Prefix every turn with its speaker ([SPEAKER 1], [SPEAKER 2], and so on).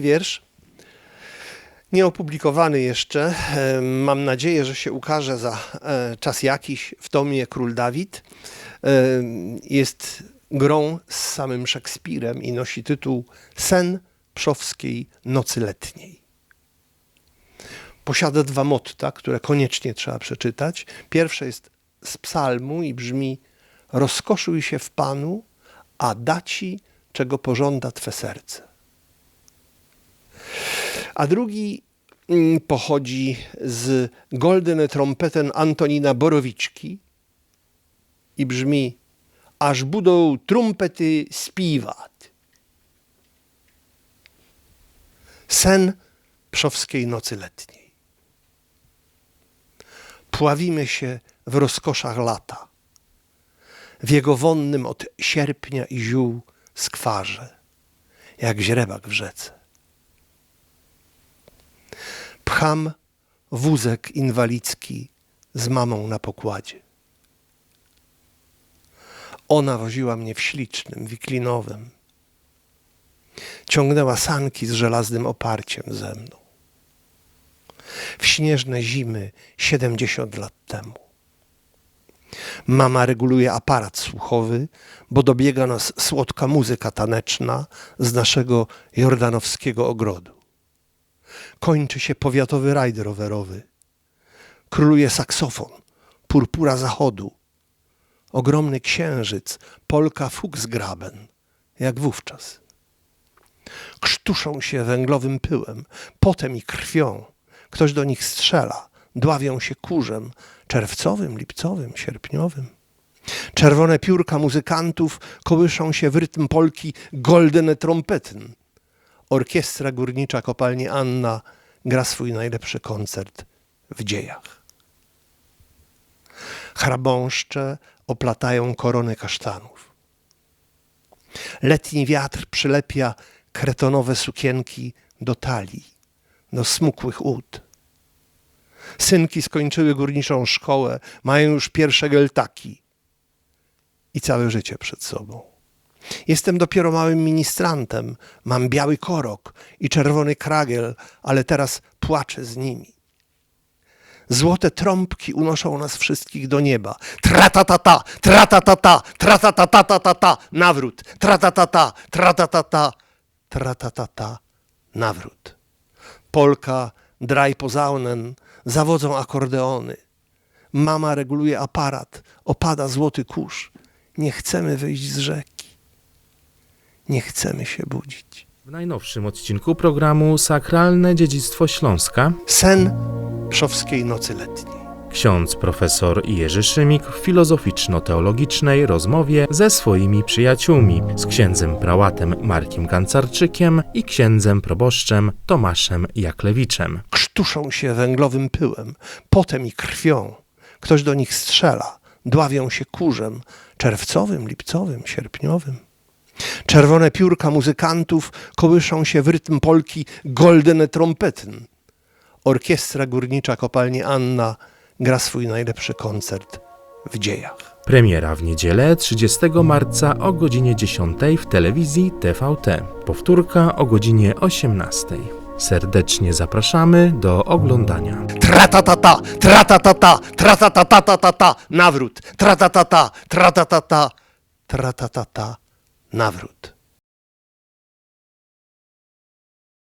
[SPEAKER 1] wiersz. Nieopublikowany jeszcze. E, Mam nadzieję, że się ukaże za e, czas jakiś w tomie Król Dawid. E, Jest grą z samym Szekspirem i nosi tytuł Sen Przowskiej Nocy Letniej. Posiada dwa motta, które koniecznie trzeba przeczytać. Pierwsze jest z psalmu i brzmi Rozkoszuj się w Panu, a da ci, czego pożąda Twe serce. A drugi mm, pochodzi z Goldene Trompeten Antonina Borowiczki i brzmi Aż budą trumpety śpiewać. Sen przowskiej nocy letniej. Pławimy się w rozkoszach lata, w jego wonnym od sierpnia i ziół skwarze, jak źrebak w rzece. Pcham wózek inwalidzki z mamą na pokładzie. Ona woziła mnie w ślicznym, wiklinowym. Ciągnęła sanki z żelaznym oparciem ze mną. W śnieżne zimy 70 lat temu. Mama reguluje aparat słuchowy, bo dobiega nas słodka muzyka taneczna z naszego jordanowskiego ogrodu. Kończy się powiatowy rajd rowerowy. Króluje saksofon, purpura zachodu. Ogromny księżyc, polka Fuchsgraben, jak wówczas. Krztuszą się węglowym pyłem, potem i krwią. Ktoś do nich strzela, dławią się kurzem, czerwcowym, lipcowym, sierpniowym. Czerwone piórka muzykantów kołyszą się w rytm polki Goldene Trompeten. Orkiestra Górnicza Kopalni Anna gra swój najlepszy koncert w dziejach. Chrabąszcze oplatają korony kasztanów. Letni wiatr przylepia kretonowe sukienki do talii, do smukłych ud. Synki skończyły górniczą szkołę, mają już pierwsze geltaki i całe życie przed sobą. Jestem dopiero małym ministrantem, mam biały korok i czerwony kragiel, ale teraz płaczę z nimi. Złote trąbki unoszą nas wszystkich do nieba. Tratatata, tratatata, tratatatata, nawrót. Tratatata, tratatata, tratatata, nawrót. Polka, draj posaunen, zawodzą akordeony. Mama reguluje aparat, opada złoty kurz. Nie chcemy wyjść z rzeki. Nie chcemy się budzić.
[SPEAKER 2] W najnowszym odcinku programu Sakralne Dziedzictwo Śląska
[SPEAKER 1] Sen przowskiej nocy letniej.
[SPEAKER 2] ksiądz profesor Jerzy Szymik w filozoficzno-teologicznej rozmowie ze swoimi przyjaciółmi, z księdzem prałatem Markiem Gancarczykiem i księdzem proboszczem Tomaszem Jaklewiczem.
[SPEAKER 1] krztuszą się węglowym pyłem, potem i krwią. Ktoś do nich strzela, dławią się kurzem, czerwcowym, lipcowym, sierpniowym. Czerwone piórka muzykantów kołyszą się w rytm polki Goldene Trompeten. Orkiestra Górnicza Kopalni Anna gra swój najlepszy koncert w dziejach.
[SPEAKER 2] Premiera w niedzielę 30 marca o godzinie 10 w telewizji TVT. Powtórka o godzinie 18. Serdecznie zapraszamy do oglądania.
[SPEAKER 1] Tratatata, tratatata, tratatatata, nawrót. Tratatata, tratatata, tratatata, nawrót.